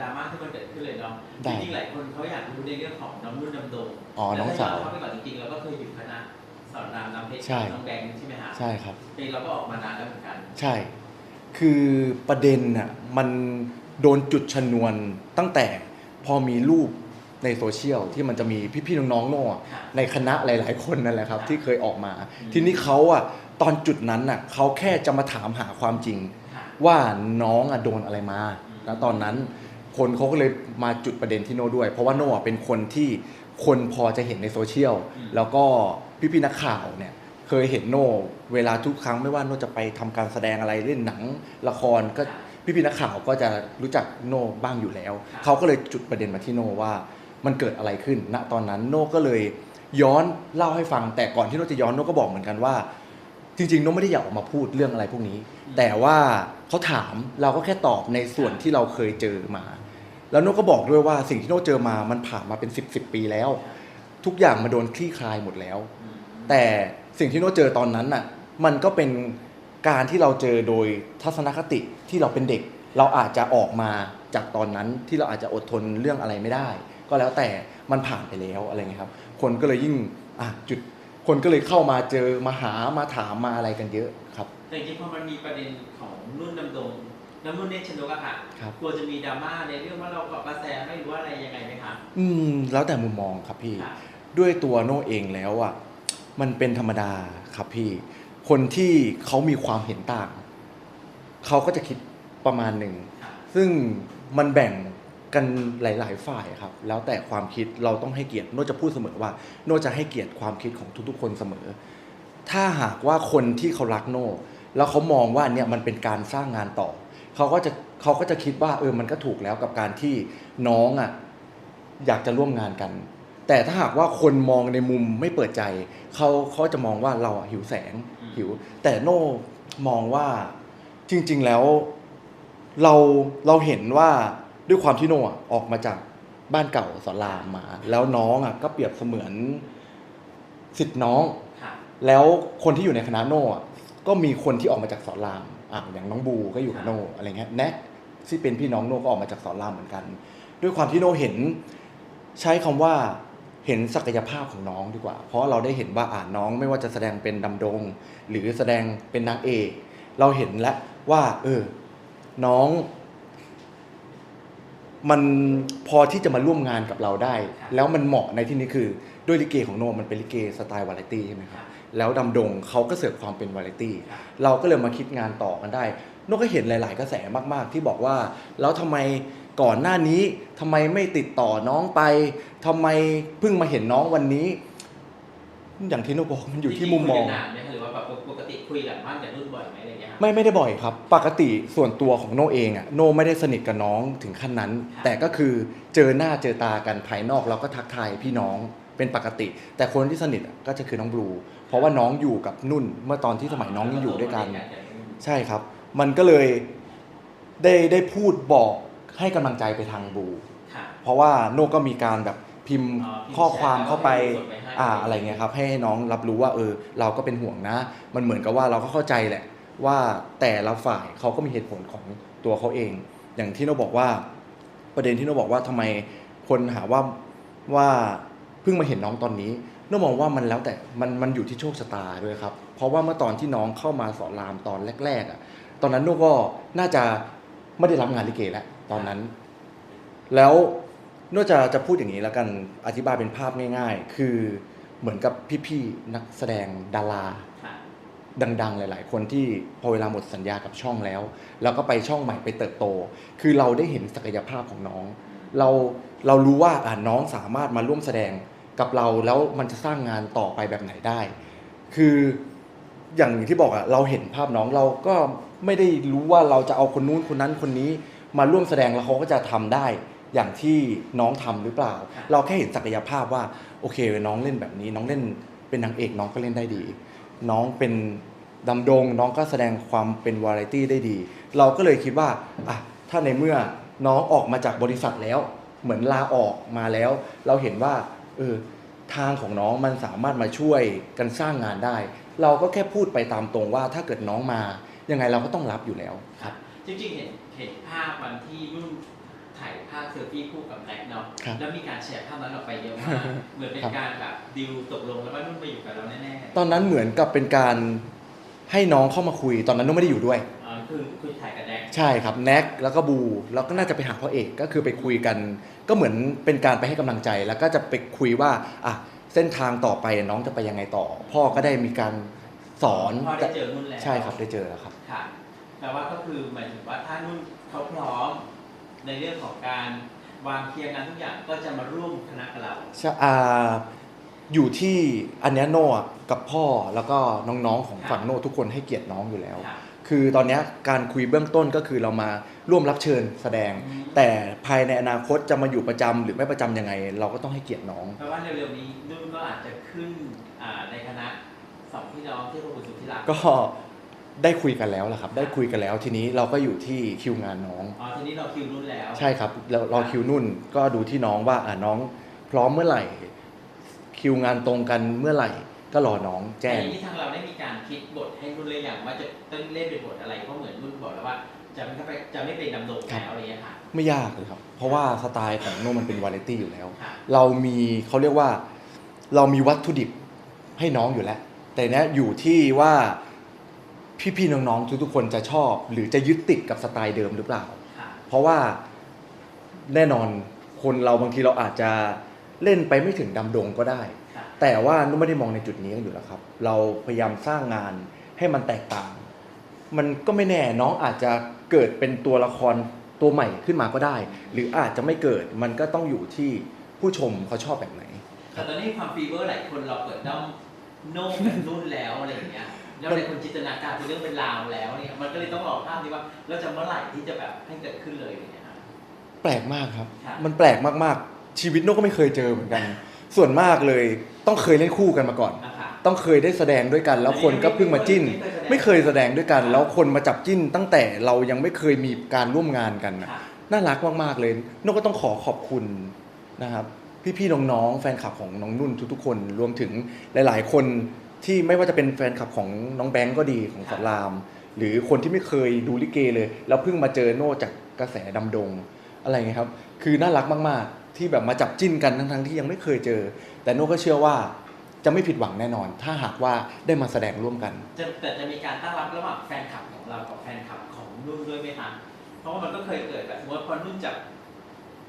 ดราม่าที่มันเกิดขึ้นเลยเนาะได้จริงๆหลายคนเขาอยากรู้ในเรื่องของน้องนุ่นดำดงอ๋อน้องสาวแล้ถ้ย้นเข้าไปก่อนจริงๆเราก็เคยอยู่คณะสอนรามน้ำเพชรใช่น้องแบงค์ใช่ไหมฮะใช่ครับจริงๆเราก็ออกมานานแล้วเหมือนกัน ใช่ คือประเด็นน่ะมันโดนจุดชนวนตั้งแต่พอมีรูปในโซเชียลที่มันจะมีพี่ๆน้องๆโน่อะค่ะในคณะหลาย ๆ คนนั่นแหละครับ ที่เคยออกมาอืมทีนี้เขาอะตอนจุดนั้นน่ะเขาแค่จะมาถามหาความจริง ค่ะ ว่าน้องอะโดนอะไรมาอืมแล้วตอนนั้น คนเขาก็เลยมาจุดประเด็นที่โน่ด้วย เพราะว่าโน่อะเป็นคนที่คนพอจะเห็นในโซเชียลแล้วก็พี่ๆนักข่าวเนี่ยเคยเห็นโน่เวลาทุกครั้งไม่ว่าโน่จะไปทำการแสดงอะไรเล่นหนังละครก็ค่ะพี่ๆนักข่าวก็จะรู้จักโน่บ้างอยู่แล้วค่ะเขาก็เลยจุดประเด็นมาที่โน่ว่ามันเกิดอะไรขึ้น ณตอนนั้นโน่ก็เลยย้อนเล่าให้ฟัง แต่ก่อนที่โน่จะย้อนโน่ก็บอกเหมือนกันว่า จริงๆโน่ไม่ได้อยากออกมาพูดเรื่องอะไรพวกนี้อืมแต่ว่าเขาถามเราก็แค่ตอบในส่วนที่เราเคยเจอมา แล้วโน่ก็บอกด้วยว่าสิ่งที่โน่เจอมามันผ่านมาเป็น 10บสปีแล้ว ทุกอย่างมาโดนคลี่คลายหมดแล้ว แต่สิ่งที่โน่เจอตอนนั้นน่ะมันก็เป็นการที่เราเจอโดยทัศนคติที่เราเป็นเด็ก เราอาจจะออกมาจากตอนนั้นที่เราอาจจะอดทนเรื่องอะไรไม่ได้ ก็แล้วแต่มันผ่านไปแล้วอะไรเงี้ยครับ คนก็เลยยิ่งอะจุดคนก็เลยเข้ามาเจอมาหามาถามมาอะไรกันเยอะครับ แต่จริงๆพอมันมีประเด็นของนุ่นดำดง น้ำนุ่นเนชนกอะค่ะครับ กลัวจะมีดราม่าในเรื่องว่าเราเกาะกระแสไม่รู้ว่าอะไรยังไงไหมคะอืมแล้วแต่มุมมองครับพี่ ค่ะ ด้วยตัวโน่เองแล้วอะมันเป็นธรรมดาครับพี่ คนที่เขามีความเห็นต่างเขาก็จะคิดประมาณหนึ่ง ค่ะ ซึ่งมันแบ่งกันหลาย ๆ ฝ่ายครับ แล้วแต่ความคิดเราต้องให้เกียรติโน่จะพูดเสมอว่า โน่จะให้เกียรติความคิดของทุก ๆ คนเสมอ ถ้าหากว่าคนที่เขารักโน่ แล้วเขามองว่าเนี่ยมันเป็นการสร้างงานต่อ เขาก็จะเขาก็จะคิดว่าเออมันก็ถูกแล้วกับการที่น้องอะอยากจะร่วมงานกัน แต่ถ้าหากว่าคนมองในมุมไม่เปิดใจเขาเขาจะมองว่าเราอะหิวแสงอืมหิว แต่โน่มองว่าจริง ๆแล้วเราเราเห็นว่าด้วยความที่โน่อะออกมาจากบ้านเก่าสอนรามมา แล้วน้องอะก็เปรียบเสมือนสิทธิ์น้องค่ะแล้วคนที่อยู่ในคณะโน่อะก็มีคนที่ออกมาจากสอนราม อะอย่างน้องบูก็อยู่กับโน่อะไรเงี้ยแน็กที่เป็นพี่น้องโน่ก็ออกมาจากสอนรามเหมือนกัน ด้วยความที่โน่เห็นใช้คำว่าเห็นศักยภาพของน้องดีกว่า เพราะเราได้เห็นว่าอ่าน้องไม่ว่าจะแสดงเป็นดำดง หรือแสดงเป็นนางเอก เราเห็นแล้วว่า เออ น้อง มันพอที่จะมาร่วมงานกับเราได้ แล้วมันเหมาะในที่นี้คือ ด้วยลิเกของโนมันเป็นลิเกสไตล์วาไรตี้ใช่ไหมครับ แล้วดำดงเขาก็เสิร์ฟความเป็นวาไรตี้ค่ะเราก็เลยมาคิดงานต่อกันได้นกก็เห็นหลาย ๆ กระแสมาก ๆ ที่บอกว่า แล้วทำไมก่อนหน้านี้ทำไมไม่ติดต่อน้องไปทำไมเพิ่งมาเห็นน้องวันนี้ อย่างที่นกบอกมันอยู่ที่มุมมอง จริๆคุยกันนานไหมคะหรือว่าแบบปกติคุยหลังบ้านกับนุ่นบ่อยไหมอะไรอย่างเงี้ยค่ะไม่ไม่ได้บ่อยครับ ปกติส่วนตัวของโนเองอะโนไม่ได้สนิทกับน้องถึงขั้นนั้นค่ะแต่ก็คือเจอหน้าเจอตากันภายนอกเราก็ทักทายพี่น้อง เป็นปกติ แต่คนที่สนิทอะก็จะคือน้องบลู เพราะว่าน้องอยู่กับนุ่นเมื่อตอนที่สมัยน้องยังอยู่ด้วยกัน ใช่ครับ มันก็เลยได้ได้พูดบอกให้กำลังใจไปทางบลู ค่ะ เพราะว่าโนก็มีการแบบพิมพ์อ๋อพิมพ์ข้อความเข้าไปส่งไปให้ อ่าอะไรเงี้ยครับให้น้องรับรู้ว่าเออ เราก็เป็นห่วงนะ มันเหมือนกับว่าเราก็เข้าใจแหละ ว่าแต่ละฝ่ายเขาก็มีเหตุผลของตัวเขาเอง อย่างที่โนบอกว่า ประเด็นที่โนบอกว่าทำไมคนหาว่าว่าเพิ่งมาเห็นน้องตอนนี้โนมองว่ามันแล้วแต่มันมันอยู่ที่โชคชะตาด้วยครับ เพราะว่าเมื่อตอนที่น้องเข้ามาสอนรามตอนแรกๆอะ ตอนนั้นโนก็น่าจะไม่ได้รับงานลิเกแล้วตอนนั้น แล้วโนจะจะพูดอย่างนี้แล้วกันอธิบายเป็นภาพง่าย ๆ คือเหมือนกับพี่ๆนักแสดงดาราดังๆ หลาย ๆ คนที่พอเวลาหมดสัญญากับช่องแล้ว แล้วก็ไปช่องใหม่ไปเติบโต คือเราได้เห็นศักยภาพของน้อง เราเรารู้ว่าอ่าน้องสามารถมาร่วมแสดง กับเราแล้วมันจะสร้างงานต่อไปแบบไหนได้ คืออย่างที่บอกอะเราเห็นภาพน้องเราก็ไม่ได้รู้ว่าเราจะเอาคนนู้นคนนั้นคนนี้ มาร่วมแสดงแล้วเขาก็จะทำได้อย่างที่น้องทำหรือเปล่าครับเราแค่เห็นศักยภาพว่าโอเคน้องเล่นแบบนี้ น้องเล่นเป็นนางเอกน้องก็เล่นได้ดี น้องเป็นดำดงน้องก็แสดงความเป็นวาไรตี้ได้ดี เราก็เลยคิดว่าอะถ้าในเมื่อน้องออกมาจากบริษัทแล้ว เหมือนลาออกมาแล้ว เราเห็นว่า เออทางของน้องมันสามารถมาช่วยกันสร้างงานได้ เราก็แค่พูดไปตามตรงว่าถ้าเกิดน้องมายังไงเราก็ต้องรับอยู่แล้ว ครับ จริงๆเห็นเห็นภาพวันที่นุ่นถ่ายภภาพเซลฟี่คู่กับแน็กเนาะครับแล้วมีการแชร์ภาพนั้นออกไปเยอะมากเหมือนเป็นครับ การแบบดิวตกลงแล้วว่านุ่นไปอยู่กับเราแน่ๆตอนนั้นเหมือนกับเป็นการให้น้องเข้ามาคุย ตอนนั้นนุ่นไม่ได้อยู่ด้วยอ๋อ คือคุยถ่ายกับแน็กใช่ครับแน็กแล้วก็บูแล้วก็น่าจะไปหาพ่อเอกก็คือไปคุยกัน ก็เหมือนเป็นการไปให้กำลังใจ แล้วก็จะไปคุยว่าอะเส้นทางต่อไปน้องจะไปยังไงต่อ พ่อก็ได้มีการสอนพ่อได้เจอนุ่นแล้วใช่ครับได้เจอแล้วครับค่ะแปลว่าก็คือหมายถึงว่าถ้านุ่นเขาพร้อมในเรื่องของการวางเคลียร์งานทุกอย่างก็จะมาร่วมคณะกับเราใช่อ่าอยู่ที่อันเนี้ยโน่อะกับพ่อแล้วก็น้องๆของฝั่งโน่ทุกคนให้เกียรติน้องอยู่แล้ว ค่ะคือตอนเนี้ยการคุยเบื้องต้นก็คือเรามาร่วมรับเชิญแสดงอืมแต่ภายในอนาคตจะมาอยู่ประจำหรือไม่ประจำยังไง เราก็ต้องให้เกียรติน้องแปลว่าเร็วๆนี้นุ่นก็อาจจะขึ้นอ่าในคณะสองพี่น้องที่พระบุตรสุทธิรักษ์ก็ได้คุยกันแล้วแหละครับ ได้คุยกันแล้วทีนี้เราก็อยู่ที่คิวงานน้องอ๋อทีนี้เราคิวนุ่นแล้ว ใช่ครับเรารอคิวนุ่นก็ดูที่น้องว่าอ่าน้องพร้อมเมื่อไหร่ คิวงานตรงกันเมื่อไหร่ ก็รอน้องแต่แจ้งทีนี้ทางเราได้มีการคิดบทให้นุ่นเลยอย่างว่าจะต้องเล่นเป็นบทอะไรเพราะเหมือนนุ่นบอกแล้วว่า จะไม่ไปจะไม่เป็นดำดงแล้วอะไรอย่างเงี้ยค่ะ ไม่ยากเลยครับ เพราะว่าสไตล์ของโน่มันเป็นวาไรตี้อยู่แล้ว ค่ะ เรามีเขาเรียกว่าเรามีวัตถุดิบให้น้องอยู่แล้ว แต่เนี้ยอยู่ที่ว่าพี่ๆน้องๆทุกๆคนจะชอบ หรือจะยึดติดกับสไตล์เดิมหรือเปล่า ค่ะ เพราะว่าแน่นอนคนเราบางทีเราอาจจะเล่นไปไม่ถึงดำดงก็ได้ค่ะ แต่ว่านุ่มไม่ได้มองในจุดนี้อยู่แล้วครับ เราพยายามสร้างงานให้มันแตกต่าง มันก็ไม่แน่น้องอาจจะเกิดเป็นตัวละครตัวใหม่ขึ้นมาก็ได้ หรืออาจจะไม่เกิดมันก็ต้องอยู่ที่ผู้ชมเขาชอบแบบไหน แต่ตอนนี้ความฟีเวอร์หลายคนเราเปิดด้อมโน่กับนุ่นแล้วอะไรอย่างเงี้ยแล้วหลายคนจินตนาการเป็นเรื่องเป็นราวแล้วเนี่ยมันก็เลยต้องออกภาพนี้ว่าเราจะเมื่อไหร่ที่จะแบบให้เกิดขึ้นเลยอย่างเงี้ยครับแปลกมากครับครับ มันแปลกมากๆ ชีวิตโนกก็ไม่เคยเจอเหมือนกัน ส่วนมากเลย ต้องเคยเล่นคู่กันมาก่อนนะคะต้องเคยได้แสดงด้วยกัน แล้วคนก็เพิ่งมาจิ้น ไม่เคยแสดงด้วยกัน แล้วคนมาจับจิ้น ตั้งแต่เรายังไม่เคยมีการร่วมงานกันนะ ค่ะ น่ารักมาก ๆ เลยนกก็ต้องขอขอบคุณนะครับ พี่ๆน้องๆแฟนคลับของน้องนุ่นทุก ๆ คน รวมถึงหลาย ๆ คนที่ไม่ว่าจะเป็นแฟนคลับของน้องแบงก์ก็ดีของสอนราม หรือคนที่ไม่เคยดูลิเกเลย แล้วเพิ่งมาเจอโน่จากกระแสดำดงอะไรเงี้ยครับ คือน่ารักมากๆ ที่แบบมาจับจิ้นกันทั้งๆที่ยังไม่เคยเจอ แต่โน่ก็เชื่อว่าจะไม่ผิดหวังแน่นอน ถ้าหากว่าได้มาแสดงร่วมกัน จะแต่จะมีการตั้งรับระหว่างแฟนคลับของเรากับแฟนคลับของนุ่นด้วยไหมคะเพราะว่ามันก็เคยเกิดแบบสมมติพอนุ่นจับ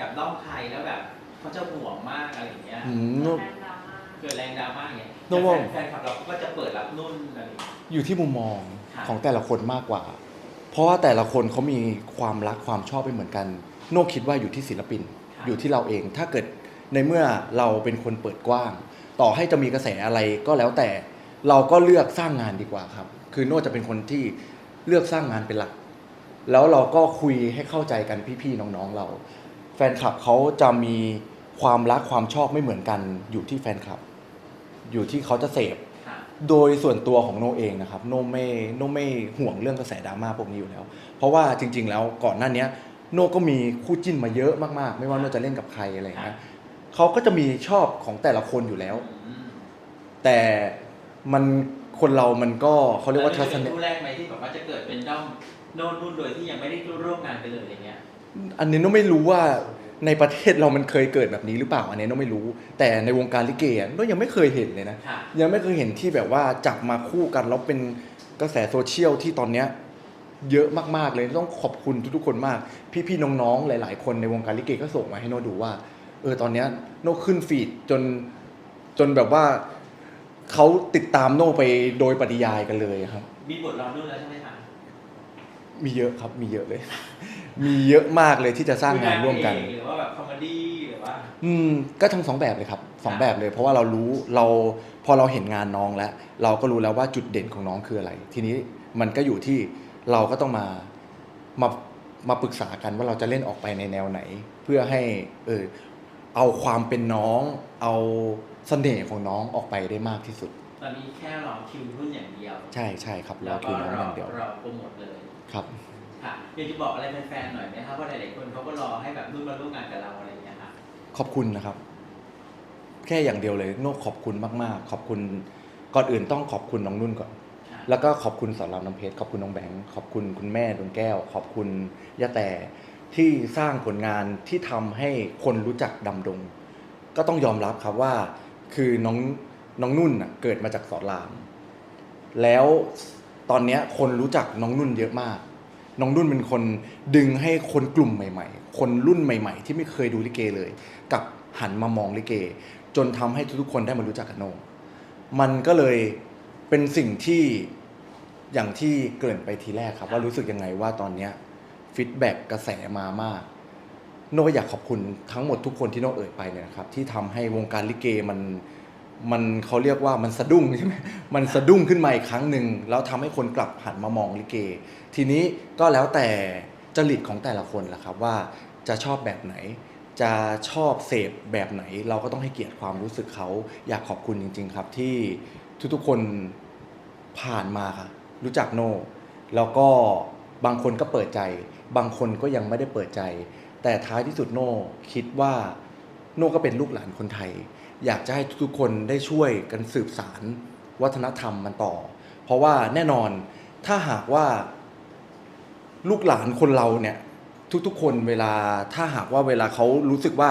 กับด้อมใครแล้วแบบเขาจะห่วงมากอะไรอย่างเงี้ยอืมโน่แฟนดราม่าเกิดแรงดราม่าอย่างเงี้ยโน่ว่าแต่แฟนคลับเราก็จะเปิดรับนุ่นอะไรอย่างเงี้ย อยู่ที่มุมมองค่ะ ของแต่ละคนมากกว่า เพราะว่าแต่ละคนเขามีความรักความชอบไม่เหมือนกัน โน่คิดว่าอยู่ที่ศิลปินค่ะ อยู่ที่เราเอง ถ้าเกิดในเมื่อเราเป็นคนเปิดกว้าง ต่อให้จะมีกระแสอะไรก็แล้วแต่เราก็เลือกสร้างงานดีกว่าครับ คือโน่จะเป็นคนที่เลือกสร้างงานเป็นหลัก แล้วเราก็คุยให้เข้าใจกันพี่ๆน้องๆเรา แฟนคลับเขาจะมีความรักความชอบไม่เหมือนกันอยู่ที่แฟนคลับ อยู่ที่เขาจะเสพค่ะโดยส่วนตัวของโนเองนะครับ โนไม่โนไม่ห่วงเรื่องกระแสดราม่าพวกนี้อยู่แล้ว เพราะว่าจริง ๆ แล้วก่อนหน้าเนี้ย โนก็มีคู่จิ้นมาเยอะมากๆ ไม่ว่าโนจะเล่นกับใครอะไรอย่างเงี้ยเขาก็จะมีชอบของแต่ละคนอยู่แล้วอืมแต่มันคนเรามันก็เขาเรียกว่าทัศแล้วนนี่เป็นคู่แรกไหมที่แบบว่าจะเกิดเป็นด้อมโน่นนุ่นโดยที่ยังไม่ได้ร่วมงานไปเลยอย่างเงี้ย อันนี้โนไม่รู้ว่าในประเทศเรามันเคยเกิดแบบนี้หรือเปล่าอันนี้โนไม่รู้ แต่ในวงการลิเกอะโนยังไม่เคยเห็นเลยนะค่ะยังไม่เคยเห็นที่แบบว่าจับมาคู่กันแล้วเป็นกระแสโซเชียลที่ตอนเนี้ย เยอะมากๆเลยต้องขอบคุณทุกๆคนมาก พี่ๆน้องๆหลาย ๆ คนในวงการลิเกก็ส่งมาให้โนดูว่า เออตอนเนี้ยโนขึ้นฟีดจนจนแบบว่าเขาติดตามโนไปโดยปริยายกันเลยครับ มีบทรอนุ่นแล้วใช่ไหมคะมีเยอะครับมีเยอะเลย มีเยอะมากเลยที่จะสร้างงานร่วมกัน หรือว่าแบบคอมเมดี้หรือว่า อืมก็ทั้งสองแบบเลยครับสองแบบเลย เพราะว่าเรารู้เราพอเราเห็นงานน้องแล้ว เราก็รู้แล้วว่าจุดเด่นของน้องคืออะไร ทีนี้มันก็อยู่ที่ เราก็ต้องมามามาปรึกษากันว่าเราจะเล่นออกไปในแนวไหน เพื่อให้เออเอาความเป็นน้อง เอาเสน่ห์ของน้องออกไปได้มากที่สุด ตอนนี้แค่รอคิวรุ่นอย่างเดียว ใช่ใช่ครับรแล้อวคิก็วน้องรออย่างเดียวรอโปรโมทเลยครับค่ะอยากจะบอกอะไรแฟนๆหน่อยไหมครับเพราะหลายๆคนเขาก็รอให้แบบนุ่นมาร่วมงานกับเราอะไรอย่างเงี้ยค่ะขอบคุณนะครับ แค่อย่างเดียวเลยโน่ขอบคุณมากๆ ขอบคุณก่อนอื่นต้องขอบคุณน้องนุ่นก่อนค่ะ แล้วก็ขอบคุณสอนรามน้ำเพชรขอบคุณน้องแบงค์ขอบคุณคุณแม่ดวงแก้ว ขอบคุณย่าแต่ที่สร้างผลงานที่ทำให้คนรู้จักดำดง ก็ต้องยอมรับครับว่า คือน้องน้องนุ่นน่ะเกิดมาจากสอนราม แล้วตอนเนี้ยคนรู้จักน้องนุ่นเยอะมาก น้องนุ่นเป็นคนดึงให้คนกลุ่มใหม่ ๆ คนรุ่นใหม่ ๆ ที่ไม่เคยดูลิเกเลยกลับหันมามองลิเก จนทำให้ทุกๆคนได้มารู้จักกับโนมันก็เลย เป็นสิ่งที่อย่างที่เกริ่นไปทีแรกครับ ว่ารู้สึกยังไงว่าตอนเนี้ยฟีดแบ็กกระแสมามาก โน่ก็อยากขอบคุณทั้งหมดทุกคนที่โน่เอ่ยไปเนี่ยนะครับ ที่ทำให้วงการลิเกมันมันเขาเรียกว่ามันสะดุ้งใช่ไหมมันสะดุ้งขึ้นมาอีกครั้งหนึ่งแล้วทำให้คนกลับหันมามองลิเก ทีนี้ก็แล้วแต่จริตของแต่ละคนแหละครับว่าจะชอบแบบไหน จะชอบเสพแบบไหน เราก็ต้องให้เกียรติความรู้สึกเขาอยากขอบคุณจริง ๆ ครับที่ ทุกๆคนผ่านมาค่ะรู้จักโน่แล้วก็บางคนก็เปิดใจ บางคนก็ยังไม่ได้เปิดใจ แต่ท้ายที่สุดโน่คิดว่าโน่ก็เป็นลูกหลานคนไทย อยากจะให้ทุกๆคนได้ช่วยกันสืบสารวัฒนธรรมมันต่อ เพราะว่าแน่นอนถ้าหากว่าลูกหลานคนเราเนี่ยทุกๆ คนเวลาถ้าหากว่าเวลาเขารู้สึกว่า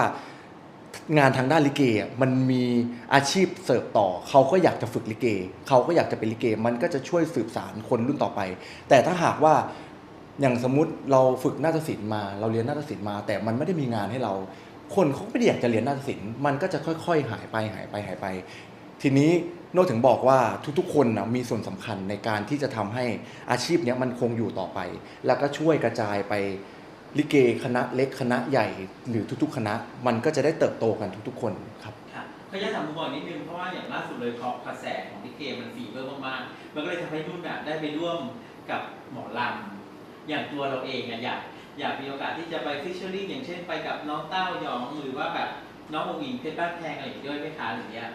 งานทางด้านลิเกมันมีอาชีพเสิร์ฟต่อ เขาก็อยากจะฝึกลิเก เขาก็อยากจะเป็นลิเก มันก็จะช่วยสืบสารคนรุ่นต่อไป แต่ถ้าหากว่าอย่างสมมติเราฝึกนาฏศิลป์มา เราเรียนนาฏศิลป์มา แต่มันไม่ได้มีงานให้เรา คนเขาไม่ได้อยากจะเรียนนาฏศิลป์ มันก็จะค่อย ๆ หายไปหายไปหายไป ทีนี้โน้ถึงบอกว่าทุกๆ คนนะมีส่วนสำคัญในการที่จะทำให้อาชีพนี้มันคงอยู่ต่อไป แล้วก็ช่วยกระจายไป ลิเกคณะเล็กคณะใหญ่หรือทุก ๆ คณะ มันก็จะได้เติบโตกันทุกๆ คนครับค่ะขออนุญาตถามมุมมองนิดนึงเพราะว่าอย่างล่าสุดเลยพอกระแสของลิเกมันฟีเวอร์มากๆมันก็เลยทำให้นุ่นน่ะได้ไปร่วมกับหมอลำอย่างตัวเราเองอะอยากอยากมีโอกาสที่จะไปฟิชเชอร์ลิงอย่างเช่นไปกับน้องเต้าหยองหรือว่าแบบน้ององค์อิงเพชรบ้านแพงอะไรอย่างนี้ด้วยไหมคะหรือเนี้ย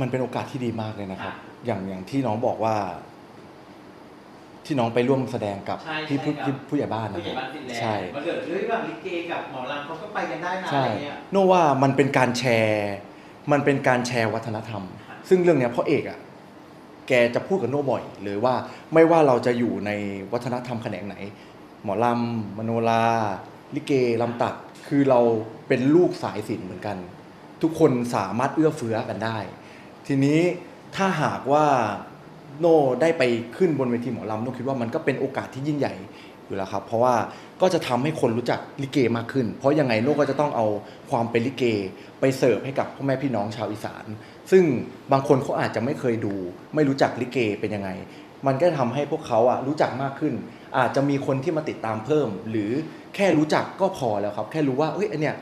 มันเป็นโอกาสที่ดีมากเลยนะครับค่ะอย่างอย่างที่น้องบอกว่า ที่น้องไปร่วมแสดงกับใช่พี่ผู้ใช่ครับผู้ใหญ่บ้านนะผู้ใหญ่ครับบ้านฟินแลนด์ใช่มันเกิดเฮ้ยแบบลิเกกับหมอลำเขาก็ไปกันได้นะอะใช่ไรเงี้ย โน่ว่ามันเป็นการแชร์ มันเป็นการแชร์วัฒนธรรมค่ะซึ่งเรื่องเนี้ยพ่อเอกอะ แกจะพูดกับโน่บ่อยเลยว่า ไม่ว่าเราจะอยู่ในวัฒนธรรมแขนงไหน หมอลำมโนราลิเกลำตัดคือเราเป็นลูกสายศิลป์เหมือนกัน ทุกคนสามารถเอื้อเฟื้อกันได้ ทีนี้ถ้าหากว่า โน่ได้ไปขึ้นบนเวทีหมอลำโน่คิดว่ามันก็เป็นโอกาสที่ยิ่งใหญ่อยู่แล้วครับ เพราะว่าก็จะทำให้คนรู้จักลิเกมากขึ้น เพราะยังไงโน่ก็จะต้องเอาความเป็นลิเก ไปเสิร์ฟให้กับพ่อแม่พี่น้องชาวอีสาน ซึ่งบางคนเขาอาจจะไม่เคยดู ไม่รู้จักลิเกเป็นยังไง มันก็ทำให้พวกเขาอะรู้จักมากขึ้น อาจจะมีคนที่มาติดตามเพิ่ม หรือแค่รู้จักก็พอแล้วครับ แค่รู้ว่าเอ้ยอันเนี้ย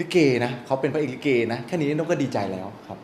ลิเกนะเขาเป็นพระเอกลิเกนะแค่นี้โน่ก็ดีใจแล้วครับ